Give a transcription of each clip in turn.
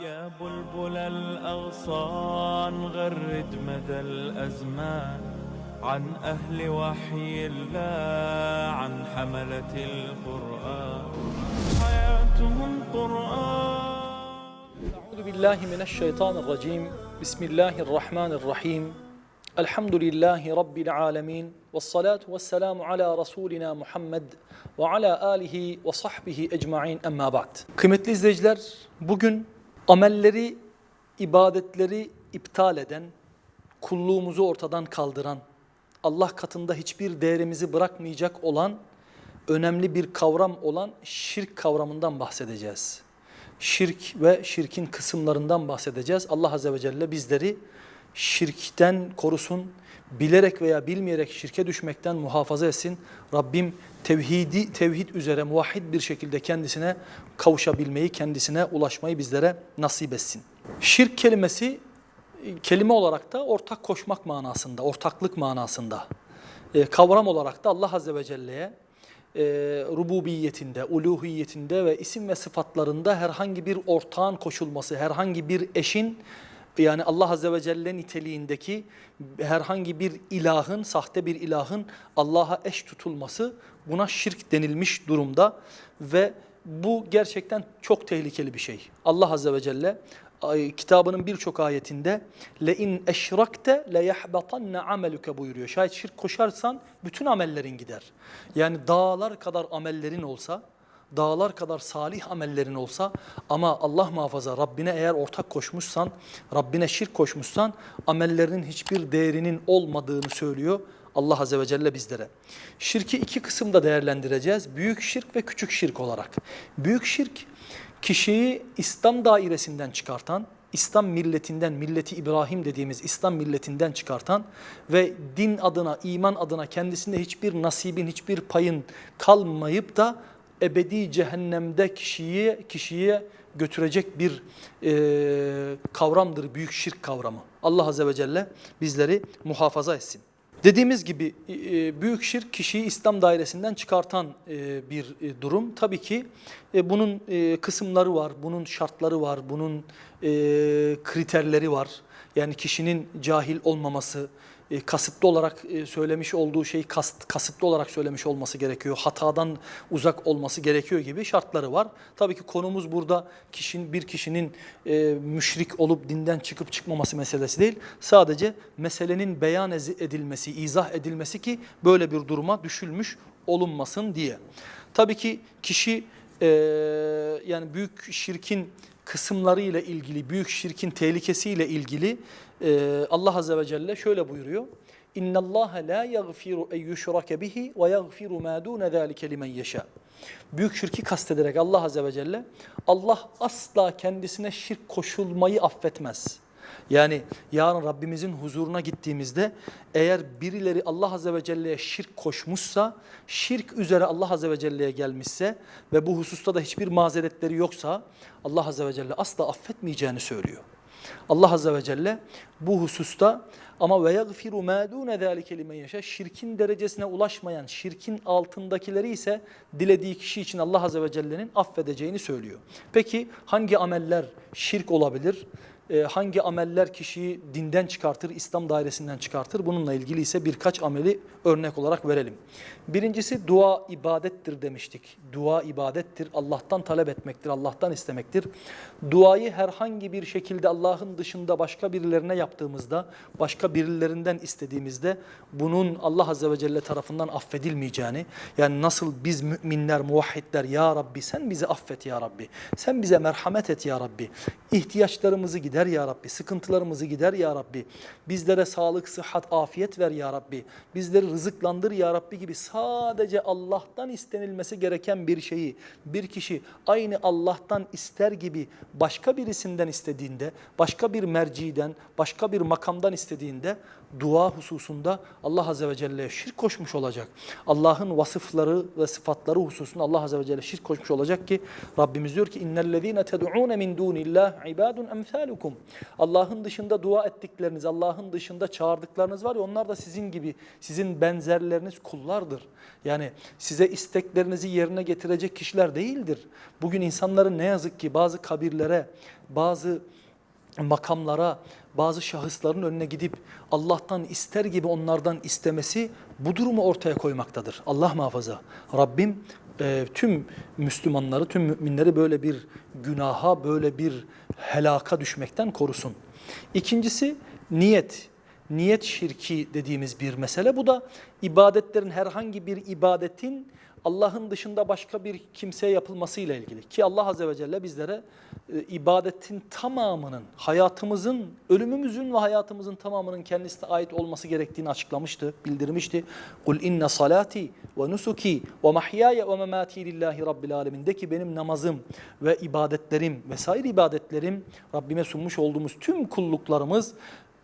يا بلبل الأغصان غرد مدى الأزمان. عن أهل وحي الله عن حملة القرآن. حياتهم قرآن. أعوذ بالله من الشيطان الرجيم. بسم الله الرحمن الرحيم. الحمد لله رب العالمين والصلاة والسلام على رسولنا Muhammed ve ala alihi ve sahbihi ecmain emma ba'd. Kıymetli izleyiciler, bugün amelleri, ibadetleri iptal eden, kulluğumuzu ortadan kaldıran, Allah katında hiçbir değerimizi bırakmayacak olan, önemli bir kavram olan şirk kavramından bahsedeceğiz. Şirk ve şirkin kısımlarından bahsedeceğiz. Allah Azze ve Celle bizleri şirkten korusun, bilerek veya bilmeyerek şirke düşmekten muhafaza etsin. Rabbim tevhidi, tevhid üzere muvahhid bir şekilde kendisine kavuşabilmeyi, kendisine ulaşmayı bizlere nasip etsin. Şirk kelimesi e, kelime olarak da ortak koşmak manasında, ortaklık manasında. E, kavram olarak da Allah Azze ve Celle'ye e, rububiyetinde, uluhiyetinde ve isim ve sıfatlarında herhangi bir ortağın koşulması, herhangi bir eşin yani Allah Azze ve Celle niteliğindeki herhangi bir ilahın, sahte bir ilahın Allah'a eş tutulması buna şirk denilmiş durumda ve bu gerçekten çok tehlikeli bir şey. Allah Azze ve Celle kitabının birçok ayetinde le in eşrakte le yahbatanna ameluke buyuruyor. Şayet şirk koşarsan bütün amellerin gider. Yani dağlar kadar amellerin olsa, dağlar kadar salih amellerin olsa ama Allah muhafaza Rabbine eğer ortak koşmuşsan, Rabbine şirk koşmuşsan amellerinin hiçbir değerinin olmadığını söylüyor Allah Azze ve Celle bizlere. Şirki iki kısımda değerlendireceğiz. Büyük şirk ve küçük şirk olarak. Büyük şirk kişiyi İslam dairesinden çıkartan, İslam milletinden, milleti İbrahim dediğimiz İslam milletinden çıkartan ve din adına, iman adına kendisinde hiçbir nasibin, hiçbir payın kalmayıp da ebedi cehennemde kişiyi kişiye götürecek bir e, kavramdır büyük şirk kavramı. Allah Azze ve Celle bizleri muhafaza etsin. Dediğimiz gibi e, büyük şirk kişiyi İslam dairesinden çıkartan e, bir e, durum. Tabii ki e, bunun e, kısımları var, bunun şartları var, bunun e, kriterleri var. Yani kişinin cahil olmaması, e, kasıtlı olarak e, söylemiş olduğu şeyi kast, kasıtlı olarak söylemiş olması gerekiyor. Hatadan uzak olması gerekiyor gibi şartları var. Tabii ki konumuz burada kişinin bir kişinin e, müşrik olup dinden çıkıp çıkmaması meselesi değil. Sadece meselenin beyan edilmesi, izah edilmesi ki böyle bir duruma düşülmüş olunmasın diye. Tabii ki kişi e, yani büyük şirkin kısımlarıyla ilgili, büyük şirkin tehlikesiyle ilgili e, Allah Azze ve Celle şöyle buyuruyor. Allah la yaghfiru en yushrake bihi ve yaghfiru ma dun zalika limen yasha. Büyük şirki kastederek Allah Azze ve Celle Allah asla kendisine şirk koşulmayı affetmez. Yani yarın Rabbimizin huzuruna gittiğimizde eğer birileri Allah Azze ve Celle'ye şirk koşmuşsa, şirk üzere Allah Azze ve Celle'ye gelmişse ve bu hususta da hiçbir mazeretleri yoksa Allah Azze ve Celle asla affetmeyeceğini söylüyor. Allah Azze ve Celle bu hususta ama ve yagfiru ma dune zalike limen şirkin derecesine ulaşmayan şirkin altındakileri ise dilediği kişi için Allah Azze ve Celle'nin affedeceğini söylüyor. Peki hangi ameller şirk olabilir? Ee, hangi ameller kişiyi dinden çıkartır, İslam dairesinden çıkartır? Bununla ilgili ise birkaç ameli örnek olarak verelim. Birincisi dua ibadettir demiştik. Dua ibadettir, Allah'tan talep etmektir, Allah'tan istemektir. Duayı herhangi bir şekilde Allah'ın dışında başka birilerine yaptığımızda, başka birilerinden istediğimizde bunun Allah Azze ve Celle tarafından affedilmeyeceğini, yani nasıl biz müminler, muvahhidler, Ya Rabbi sen bizi affet Ya Rabbi, sen bize merhamet et Ya Rabbi, ihtiyaçlarımızı gider Ya Rabbi, sıkıntılarımızı gider Ya Rabbi, bizlere sağlık, sıhhat, afiyet ver Ya Rabbi, bizleri rızıklandır Ya Rabbi gibi sadece Allah'tan istenilmesi gereken bir şeyi bir kişi aynı Allah'tan ister gibi başka birisinden istediğinde, başka bir merciden, başka bir makamdan istediğinde dua hususunda Allah Azze ve Celle'ye şirk koşmuş olacak. Allah'ın vasıfları ve sıfatları hususunda Allah Azze ve Celle şirk koşmuş olacak ki Rabbimiz diyor ki innellezîne ted'ûne min ibâdun emsâlukum emsalukum. Allah'ın dışında dua ettikleriniz, Allah'ın dışında çağırdıklarınız var ya onlar da sizin gibi, sizin benzerleriniz kullardır. Yani size isteklerinizi yerine getirecek kişiler değildir. Bugün insanların ne yazık ki bazı kabirlere, bazı makamlara, bazı şahısların önüne gidip Allah'tan ister gibi onlardan istemesi bu durumu ortaya koymaktadır. Allah muhafaza. Rabbim e, tüm Müslümanları, tüm müminleri böyle bir günaha, böyle bir helaka düşmekten korusun. İkincisi niyet. Niyet şirki dediğimiz bir mesele. Bu da ibadetlerin herhangi bir ibadetin Allah'ın dışında başka bir kimseye yapılmasıyla ilgili. Ki Allah Azze ve Celle bizlere e, ibadetin tamamının, hayatımızın, ölümümüzün ve hayatımızın tamamının kendisine ait olması gerektiğini açıklamıştı, bildirmişti. Kul inne salati ve nusuki ve mahyaya ve memati lillahi rabbil alemin. De ki benim namazım ve ibadetlerim vesaire ibadetlerim Rabbime sunmuş olduğumuz tüm kulluklarımız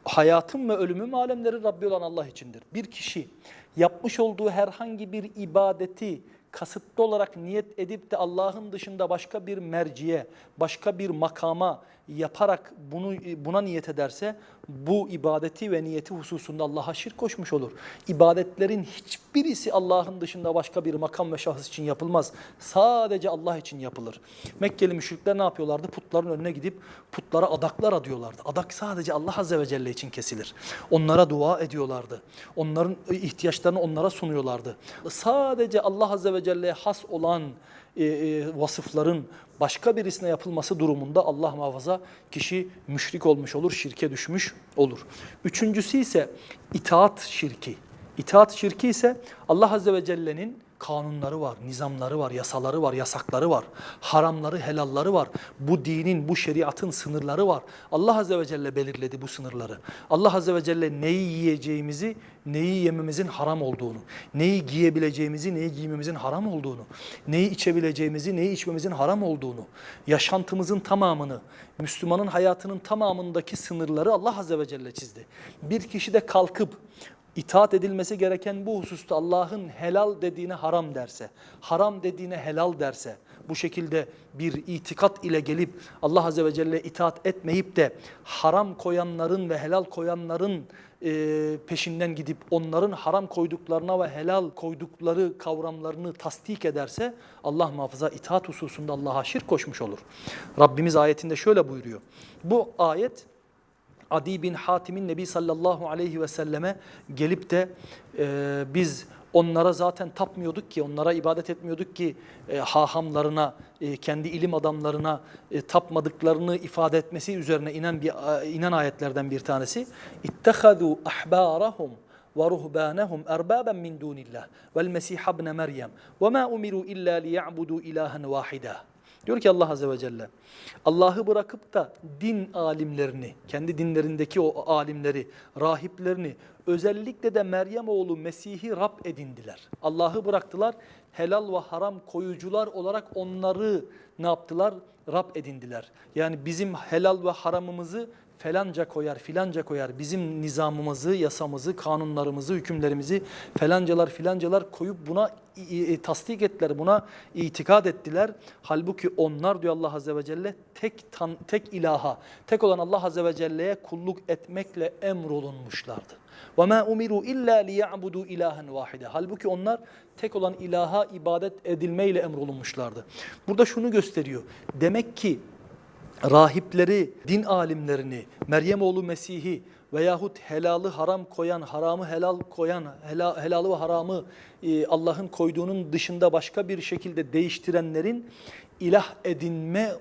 hayatım ve ölümüm alemlerin Rabbi olan Allah içindir. Bir kişi yapmış olduğu herhangi bir ibadeti kasıtlı olarak niyet edip de Allah'ın dışında başka bir merciye, başka bir makama yaparak bunu buna niyet ederse bu ibadeti ve niyeti hususunda Allah'a şirk koşmuş olur. İbadetlerin hiçbirisi Allah'ın dışında başka bir makam ve şahıs için yapılmaz. Sadece Allah için yapılır. Mekkeli müşrikler ne yapıyorlardı? Putların önüne gidip putlara adaklar adıyorlardı. Adak sadece Allah Azze ve Celle için kesilir. Onlara dua ediyorlardı. Onların ihtiyaçlarını onlara sunuyorlardı. Sadece Allah Azze ve Celle'ye has olan e, e, vasıfların başka birisine yapılması durumunda Allah muhafaza kişi müşrik olmuş olur, şirke düşmüş olur. Üçüncüsü ise itaat şirki. İtaat şirki ise Allah Azze ve Celle'nin kanunları var, nizamları var, yasaları var, yasakları var, haramları, helalları var. Bu dinin, bu şeriatın sınırları var. Allah Azze ve Celle belirledi bu sınırları. Allah Azze ve Celle neyi yiyeceğimizi, neyi yememizin haram olduğunu, neyi giyebileceğimizi, neyi giymemizin haram olduğunu, neyi içebileceğimizi, neyi içmemizin haram olduğunu, yaşantımızın tamamını, Müslümanın hayatının tamamındaki sınırları Allah Azze ve Celle çizdi. Bir kişi de kalkıp itaat edilmesi gereken bu hususta Allah'ın helal dediğine haram derse, haram dediğine helal derse, bu şekilde bir itikat ile gelip Allah Azze ve Celle itaat etmeyip de haram koyanların ve helal koyanların e, peşinden gidip onların haram koyduklarına ve helal koydukları kavramlarını tasdik ederse Allah muhafaza itaat hususunda Allah'a şirk koşmuş olur. Rabbimiz ayetinde şöyle buyuruyor. Bu ayet Adi bin Hatim'in Nebi sallallahu aleyhi ve selleme gelip de e, biz onlara zaten tapmıyorduk ki, onlara ibadet etmiyorduk ki e, hahamlarına, e, kendi ilim adamlarına e, tapmadıklarını ifade etmesi üzerine inen bir inen ayetlerden bir tanesi. İttehadu ahbarahum erbaben min dunillah vel Mesih ibn Meryem ve ma umiru illa liya'budu ilahen vahida. Diyor ki Allah Azze ve Celle, Allah'ı bırakıp da din alimlerini, kendi dinlerindeki o alimleri, rahiplerini, özellikle de Meryem oğlu Mesih'i Rab edindiler. Allah'ı bıraktılar, helal ve haram koyucular olarak onları ne yaptılar? Rab edindiler. Yani bizim helal ve haramımızı felanca koyar, filanca koyar. Bizim nizamımızı, yasamızı, kanunlarımızı, hükümlerimizi felancalar, filancalar koyup buna tasdik ettiler, buna itikad ettiler. Halbuki onlar diyor Allah Azze ve Celle tek, tan, tek ilaha, tek olan Allah Azze ve Celle'ye kulluk etmekle emrolunmuşlardı. وَمَا اُمِرُوا اِلَّا لِيَعْبُدُوا ilahen وَاحِدًا Halbuki onlar tek olan ilaha ibadet edilmeyle emrolunmuşlardı. Burada şunu gösteriyor. Demek ki rahipleri, din alimlerini, Meryem oğlu Mesih'i veyahut helalı haram koyan, haramı helal koyan, helal, helalı ve haramı e, Allah'ın koyduğunun dışında başka bir şekilde değiştirenlerin ilah edinme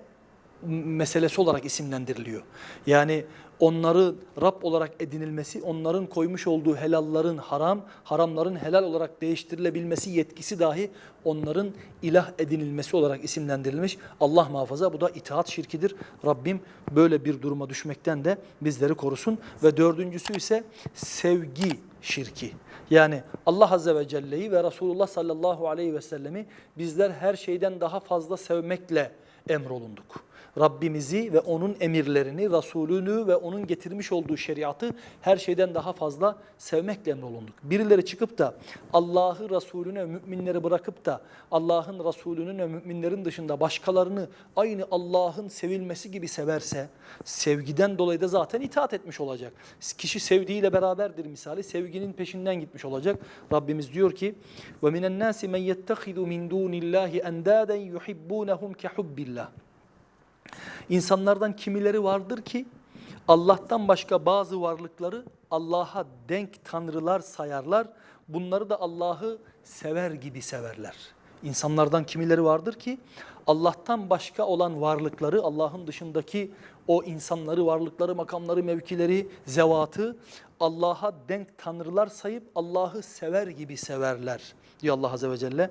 meselesi olarak isimlendiriliyor. Yani onları Rab olarak edinilmesi, onların koymuş olduğu helalların haram, haramların helal olarak değiştirilebilmesi yetkisi dahi onların ilah edinilmesi olarak isimlendirilmiş. Allah muhafaza bu da itaat şirkidir. Rabbim böyle bir duruma düşmekten de bizleri korusun. Ve dördüncüsü ise sevgi şirki. Yani Allah Azze ve Celle'yi ve Resulullah sallallahu aleyhi ve sellemi bizler her şeyden daha fazla sevmekle emrolunduk. Rabbimizi ve onun emirlerini, Resulünü ve onun getirmiş olduğu şeriatı her şeyden daha fazla sevmekle emrolunduk. Birileri çıkıp da Allah'ı, Resulüne, müminleri bırakıp da Allah'ın, Resulünün ve müminlerin dışında başkalarını aynı Allah'ın sevilmesi gibi severse, sevgiden dolayı da zaten itaat etmiş olacak. Kişi sevdiğiyle beraberdir misali, sevginin peşinden gitmiş olacak. Rabbimiz diyor ki: "Ve minen nasi men yettehidu min dunillahi endaden yuhibbunhum kehubbillah." İnsanlardan kimileri vardır ki Allah'tan başka bazı varlıkları Allah'a denk tanrılar sayarlar. Bunları da Allah'ı sever gibi severler. İnsanlardan kimileri vardır ki Allah'tan başka olan varlıkları, Allah'ın dışındaki o insanları, varlıkları, makamları, mevkileri, zevatı Allah'a denk tanrılar sayıp Allah'ı sever gibi severler. Diyor Allah Azze ve Celle.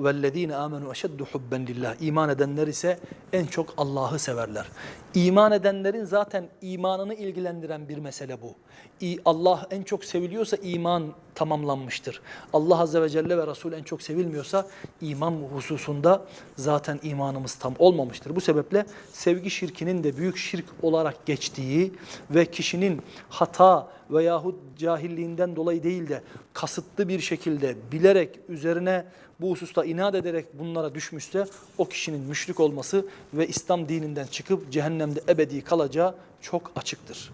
وَالَّذ۪ينَ آمَنُوا اَشَدُّ حُبًّا لِلّٰهِ İman edenler ise en çok Allah'ı severler. İman edenlerin zaten imanını ilgilendiren bir mesele bu. İ- Allah en çok seviliyorsa iman tamamlanmıştır. Allah Azze ve Celle ve Resul en çok sevilmiyorsa iman hususunda zaten imanımız tam olmamıştır. Bu sebeple sevgi şirkinin de büyük şirk olarak geçtiği ve kişinin hata veyahut cahilliğinden dolayı değil de kasıtlı bir şekilde bilerek üzerine bu hususta inat ederek bunlara düşmüşse o kişinin müşrik olması ve İslam dininden çıkıp cehennemde ebedi kalacağı çok açıktır.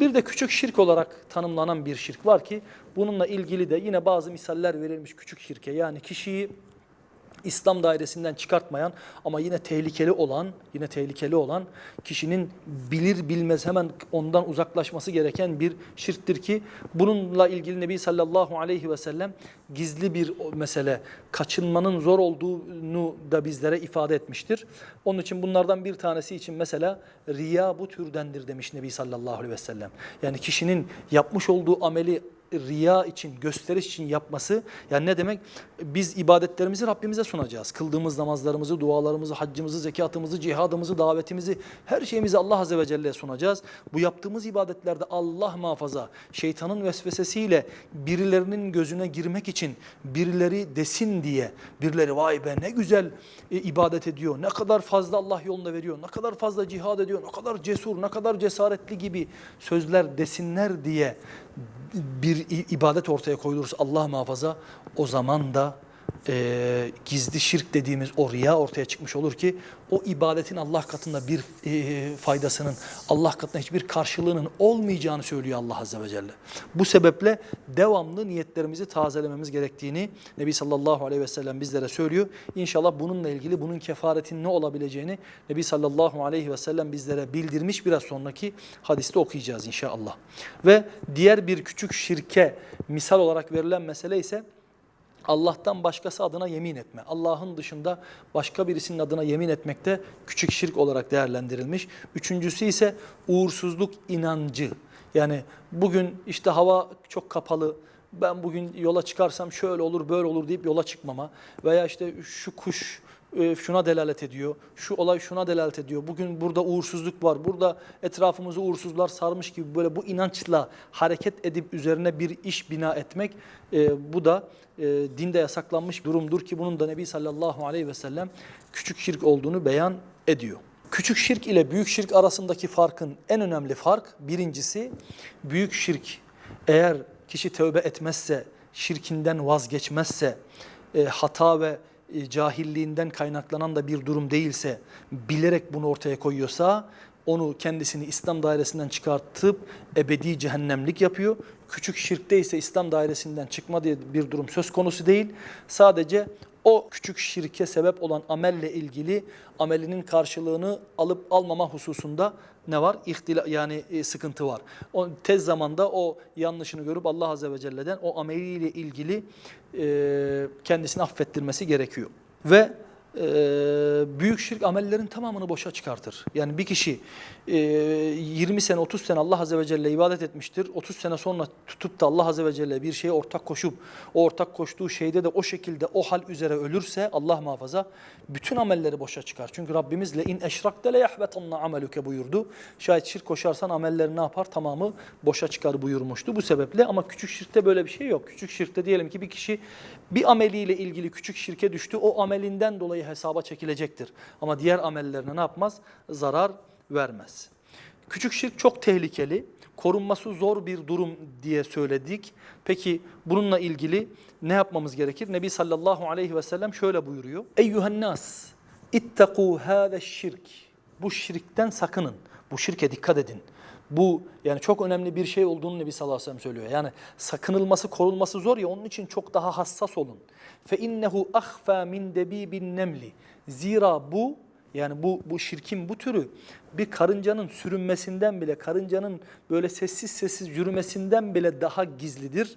Bir de küçük şirk olarak tanımlanan bir şirk var ki bununla ilgili de yine bazı misaller verilmiş küçük şirke. Yani kişiyi İslam dairesinden çıkartmayan ama yine tehlikeli olan, yine tehlikeli olan kişinin bilir bilmez hemen ondan uzaklaşması gereken bir şirktir ki bununla ilgili Nebi sallallahu aleyhi ve sellem gizli bir mesele, kaçınmanın zor olduğunu da bizlere ifade etmiştir. Onun için bunlardan bir tanesi için mesela riya bu türdendir demiş Nebi sallallahu aleyhi ve sellem. Yani kişinin yapmış olduğu ameli riya için, gösteriş için yapması yani ne demek? Biz ibadetlerimizi Rabbimize sunacağız. Kıldığımız namazlarımızı, dualarımızı, haccımızı, zekatımızı, cihadımızı, davetimizi her şeyimizi Allah Azze ve Celle'ye sunacağız. Bu yaptığımız ibadetlerde Allah muhafaza şeytanın vesvesesiyle birilerinin gözüne girmek için birileri desin diye birileri vay be ne güzel e, ibadet ediyor, ne kadar fazla Allah yolunda veriyor, ne kadar fazla cihad ediyor, ne kadar cesur, ne kadar cesaretli gibi sözler desinler diye bir ibadet ortaya koyulursa Allah muhafaza o zaman da e, gizli şirk dediğimiz o riya ortaya çıkmış olur ki o ibadetin Allah katında bir e, faydasının Allah katında hiçbir karşılığının olmayacağını söylüyor Allah Azze ve Celle. Bu sebeple devamlı niyetlerimizi tazelememiz gerektiğini Nebi sallallahu aleyhi ve sellem bizlere söylüyor. İnşallah bununla ilgili bunun kefaretinin ne olabileceğini Nebi sallallahu aleyhi ve sellem bizlere bildirmiş. Biraz sonraki hadiste okuyacağız inşallah. Ve diğer bir küçük şirke misal olarak verilen mesele ise Allah'tan başkası adına yemin etme. Allah'ın dışında başka birisinin adına yemin etmek de küçük şirk olarak değerlendirilmiş. Üçüncüsü ise uğursuzluk inancı. Yani bugün işte hava çok kapalı, ben bugün yola çıkarsam şöyle olur böyle olur deyip yola çıkmama veya işte şu kuş şuna delalet ediyor, şu olay şuna delalet ediyor, bugün burada uğursuzluk var, burada etrafımızı uğursuzlar sarmış gibi böyle bu inançla hareket edip üzerine bir iş bina etmek e, bu da e, dinde yasaklanmış durumdur ki bunun da Nebi sallallahu aleyhi ve sellem küçük şirk olduğunu beyan ediyor. Küçük şirk ile büyük şirk arasındaki farkın en önemli fark birincisi büyük şirk eğer kişi tövbe etmezse, şirkinden vazgeçmezse, e, hata ve e, cahilliğinden kaynaklanan da bir durum değilse, bilerek bunu ortaya koyuyorsa, onu kendisini İslam dairesinden çıkartıp ebedi cehennemlik yapıyor. Küçük şirkte ise İslam dairesinden çıkma diye bir durum söz konusu değil. Sadece o küçük şirke sebep olan amelle ilgili amelinin karşılığını alıp almama hususunda ne var? İhtila, yani e, sıkıntı var. O tez zamanda o yanlışını görüp Allah Azze ve Celle'den o ameliyle ilgili e, kendisini affettirmesi gerekiyor. Ve e, büyük şirk amellerin tamamını boşa çıkartır. Yani bir kişi e, 20 sene 30 sene Allah Azze ve Celle ibadet etmiştir. 30 sene sonra tutup da Allah Azze ve Celle bir şeye ortak koşup o ortak koştuğu şeyde de o şekilde o hal üzere ölürse Allah muhafaza bütün amelleri boşa çıkar. Çünkü Rabbimiz le in eşrakte le yahbetanna ameluke buyurdu. Şayet şirk koşarsan amelleri ne yapar? Tamamı boşa çıkar buyurmuştu. Bu sebeple ama küçük şirkte böyle bir şey yok. Küçük şirkte diyelim ki bir kişi bir ameliyle ilgili küçük şirke düştü. O amelinden dolayı hesaba çekilecektir. Ama diğer amellerine ne yapmaz? Zarar vermez. Küçük şirk çok tehlikeli. Korunması zor bir durum diye söyledik. Peki bununla ilgili ne yapmamız gerekir? Nebi sallallahu aleyhi ve sellem şöyle buyuruyor. Eyyühen nas ittekû hâze şirk. Bu şirkten sakının. Bu şirke dikkat edin. Bu yani çok önemli bir şey olduğunu Nebi sallallahu aleyhi ve sellem söylüyor. Yani sakınılması, korunması zor ya onun için çok daha hassas olun. Fe innehu ahfa min debibin nemli. Zira bu yani bu bu şirkin bu türü bir karıncanın sürünmesinden bile, karıncanın böyle sessiz sessiz yürümesinden bile daha gizlidir.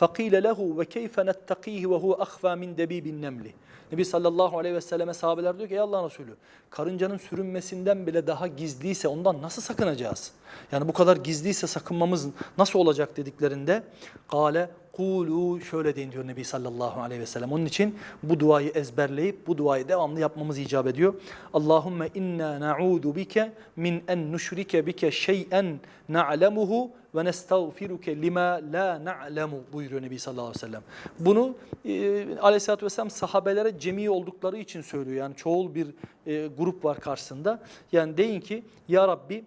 Ve keyfe nettakihi ve huve ahfa min debibin nemli. Nebi sallallahu aleyhi ve selleme sahabeler diyor ki ey Allah'ın Resulü karıncanın sürünmesinden bile daha gizliyse ondan nasıl sakınacağız? Yani bu kadar gizliyse sakınmamız nasıl olacak dediklerinde Kale kulu şöyle deyin diyor Nebi sallallahu aleyhi ve sellem. Onun için bu duayı ezberleyip bu duayı devamlı yapmamız icap ediyor. Allahümme inna na'udu bike min en nüşrike bike şey'en na'lemuhu ve nestağfiruke lima la na'lemu Nebi sallallahu aleyhi ve sellem. Bunu e, aleyhissalatü vesselam sahabelere cemi oldukları için söylüyor. Yani çoğul bir e, grup var karşısında. Yani deyin ki ya Rabbi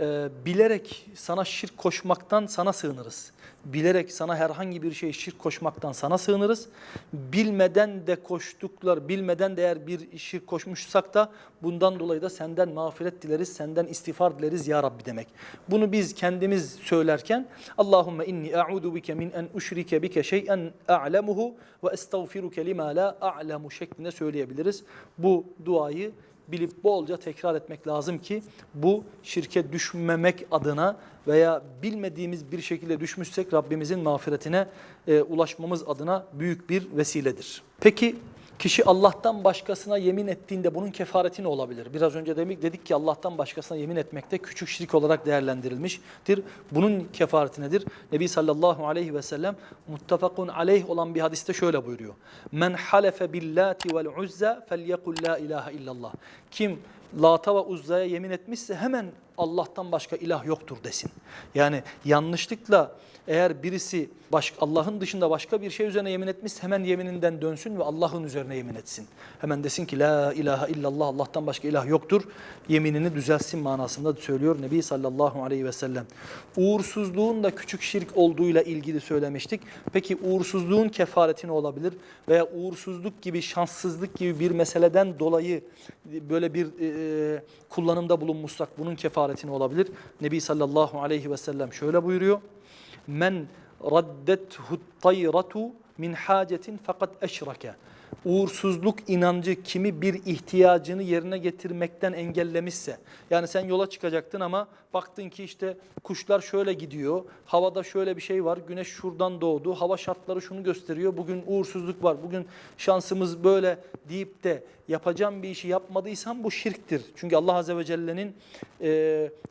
e, bilerek sana şirk koşmaktan sana sığınırız. Bilerek sana herhangi bir şey şirk koşmaktan sana sığınırız. Bilmeden de koştuklar, bilmeden de eğer bir şirk koşmuşsak da bundan dolayı da senden mağfiret dileriz, senden istiğfar dileriz ya Rabbi demek. Bunu biz kendimiz söylerken Allahümme inni a'udu bike min en uşrike bike şey'en a'lemuhu ve estağfiruke lima la a'lemu şeklinde söyleyebiliriz. Bu duayı bilip bolca tekrar etmek lazım ki bu şirke düşmemek adına veya bilmediğimiz bir şekilde düşmüşsek Rabbimizin mağfiretine e, ulaşmamız adına büyük bir vesiledir. Peki kişi Allah'tan başkasına yemin ettiğinde bunun kefareti ne olabilir? Biraz önce dedik, dedik ki Allah'tan başkasına yemin etmekte küçük şirk olarak değerlendirilmiştir. Bunun kefareti nedir? Nebi sallallahu aleyhi ve sellem muttefakun aleyh olan bir hadiste şöyle buyuruyor. Men halefe billati vel uzza felyekul la ilahe illallah. Kim Lata ve Uzza'ya yemin etmişse hemen Allah'tan başka ilah yoktur desin. Yani yanlışlıkla eğer birisi Allah'ın dışında başka bir şey üzerine yemin etmişse hemen yemininden dönsün ve Allah'ın üzerine yemin etsin. Hemen desin ki la ilahe illallah Allah'tan başka ilah yoktur. Yeminini düzeltsin manasında söylüyor Nebi sallallahu aleyhi ve sellem. Uğursuzluğun da küçük şirk olduğuyla ilgili söylemiştik. Peki uğursuzluğun kefareti ne olabilir? Veya uğursuzluk gibi şanssızlık gibi bir meseleden dolayı böyle bir e, kullanımda bulunmuşsak bunun kefareti ne olabilir? Nebi sallallahu aleyhi ve sellem şöyle buyuruyor. Men raddethu tayratu min hacetin fakat eşrake. Uğursuzluk inancı kimi bir ihtiyacını yerine getirmekten engellemişse. Yani sen yola çıkacaktın ama baktın ki işte kuşlar şöyle gidiyor. Havada şöyle bir şey var. Güneş şuradan doğdu. Hava şartları şunu gösteriyor. Bugün uğursuzluk var. Bugün şansımız böyle deyip de yapacağım bir işi yapmadıysan bu şirktir. Çünkü Allah Azze ve Celle'nin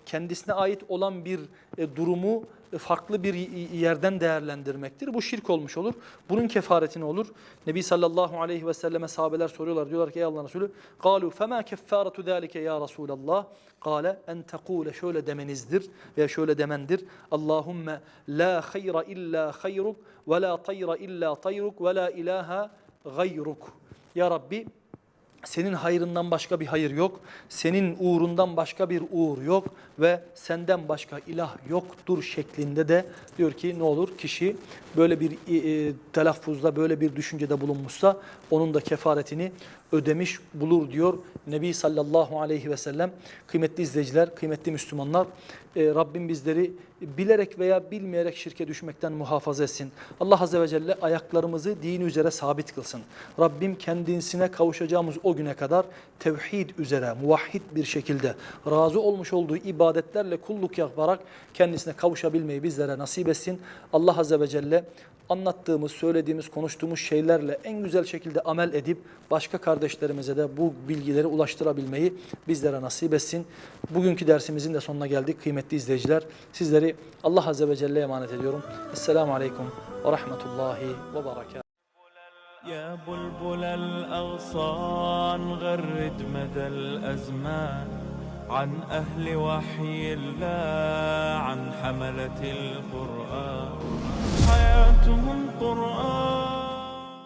kendisine ait olan bir e, durumu farklı bir yerden değerlendirmektir. Bu şirk olmuş olur. Bunun kefareti ne olur? Nebi sallallahu aleyhi ve selleme sahabeler soruyorlar. Diyorlar ki ey Allah'ın Resulü قَالُوا فَمَا كَفَّارَةُ ذَٰلِكَ ya Resulallah Kale en tekule şöyle demenizdir veya şöyle demendir. Allahümme la hayra illa hayruk ve la tayra illa tayruk ve la ilaha gayruk. Ya Rabbi senin hayrından başka bir hayır yok. Senin uğrundan başka bir uğur yok ve senden başka ilah yoktur şeklinde de diyor ki ne olur kişi böyle bir e, telaffuzda böyle bir düşüncede bulunmuşsa onun da kefaretini ödemiş bulur diyor Nebi sallallahu aleyhi ve sellem. Kıymetli izleyiciler, kıymetli Müslümanlar e, Rabbim bizleri bilerek veya bilmeyerek şirke düşmekten muhafaza etsin. Allah Azze ve Celle ayaklarımızı dini üzere sabit kılsın. Rabbim kendisine kavuşacağımız o güne kadar tevhid üzere, muvahhid bir şekilde razı olmuş olduğu ibadetlerle kulluk yaparak kendisine kavuşabilmeyi bizlere nasip etsin. Allah Azze ve Celle anlattığımız, söylediğimiz, konuştuğumuz şeylerle en güzel şekilde amel edip başka kardeşlerimize de bu bilgileri ulaştırabilmeyi bizlere nasip etsin. Bugünkü dersimizin de sonuna geldik kıymetli izleyiciler. Sizleri Allah Azze ve Celle'ye emanet ediyorum. Esselamu Aleyküm ve Rahmetullahi ve Berekatuhu. يا بلبل الأغصان غرد مدى الأزمان عن أهل وحي الله عن حملة القرآن حياتهم قرآن